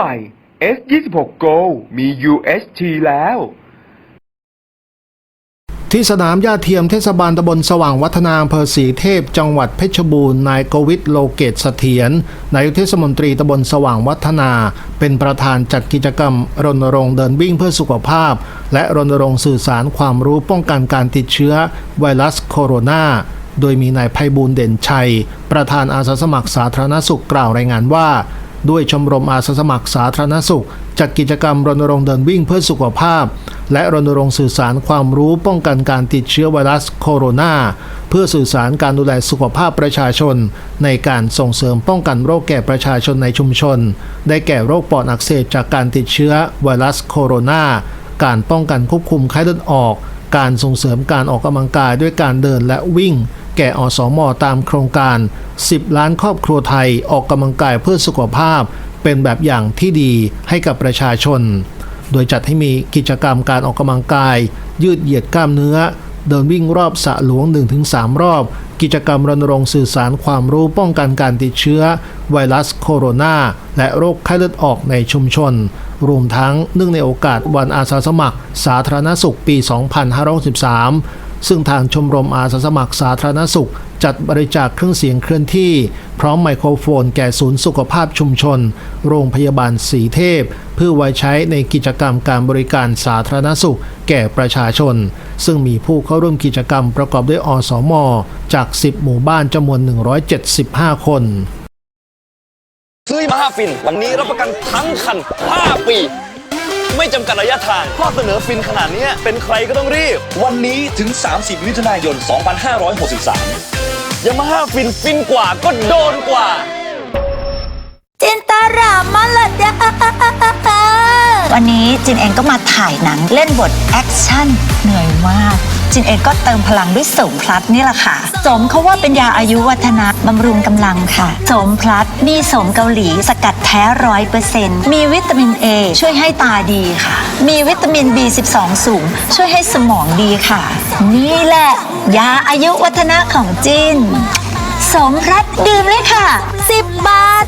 ม่ S26 Go มี UHT แล้ว ที่สนามหญ้าเทียมเทศบาลตำบลสว่างวัฒนาอำเภอศรีเทพ จังหวัดเพชรบูรณ์นายกวิทโลเกตเสถียรนายกเทศมนตรีตำบลสว่างวัฒนา เป็นประธานจัดกิจกรรม รณรงค์เดินวิ่งเพื่อสุขภาพ และรณรงค์สื่อสารความรู้ป้องกันการติดเชื้อไวรัสโคโรนาโดยมีนายไพบูลเด่นชัย ประธานอาสาสมัครสาธารณสุขกล่าวรายงานว่า ด้วยชมรมอาสาสมัครสาธารณสุข จัดกิจกรรมรณรงค์เดินวิ่งเพื่อสุขภาพ และรณรงค์สื่อสารความรู้ป้องกันการติดเชื้อไวรัสโคโรนาเพื่อสื่อสารการดูแลสุขภาพประชาชน ในการส่งเสริมป้องกันโรคแก่ประชาชนในชุมชน ได้แก่โรคปอดอักเสบจากการติดเชื้อไวรัสโคโรนาการป้องกันควบคุมไข้เลือดออก การส่งเสริมการออกกำลังกายด้วยการเดินและวิ่ง แก่อสมตามโครงการ 10 ล้านครอบครัวไทยออกกำลังกายเพื่อสุขภาพ เป็นแบบอย่างที่ดีให้กับประชาชน โดยจัดให้มีกิจกรรมการออกกำลังกาย ยืดเหยียดกล้ามเนื้อ เดินวิ่งรอบสระหลวง 1-3 รอบ กิจกรรมรณรงค์สื่อสารความรู้ป้องกันการติดเชื้อ ไวรัสโคโรนาและโรคไข้เลือดออกในชุมชน รวมทั้งเนื่องในโอกาสวันอาสาสมัคร สาธารณสุขปี 2563 ซึ่งทางชมรมอาสาสมัครสาธารณสุข จัดบริจาคเครื่องเสียงเคลื่อนที่ พร้อมไมโครโฟนแก่ศูนย์สุขภาพชุมชน โรงพยาบาลสีเทพ เพื่อไว้ใช้ในกิจกรรมการบริการสาธารณสุข แก่ประชาชน ซึ่งมีผู้เข้าร่วมกิจกรรมประกอบด้วยอสมจาก 10 หมู่บ้านจำนวน 175 คนซื้อมาห้าฟิน วันนี้รับประกันทั้งคัน 5 ปี ไม่จำกัดระยะทางข้อเสนอฟินขนาดนี้เป็นใครก็ต้องรีบ วันนี้ถึง 30 มิถุนายน 2563ยามาฮ่าฟินฟินกว่าก็โดนกว่า จินตารามาละดาวันนี้จินเองก็มาถ่ายหนังเล่นบทแอคชั่นเหนื่อยมาก จินเองก็เติมพลังด้วยสมพลัดนี่แหละค่ะ สมเขาว่าเป็นยาอายุวัฒนะบำรุงกำลังค่ะ สมพลัดมีสมเกาหลีสกัดแท้ร้อยเปอร์เซ็นต์มีวิตามิน A ช่วยให้ตาดีค่ะ มีวิตามิน B12 สูง ช่วยให้สมองดีค่ะ นี่แหละ ยาอายุวัฒนะของจินสมพลัดดื่มเลยค่ะ 10 บาท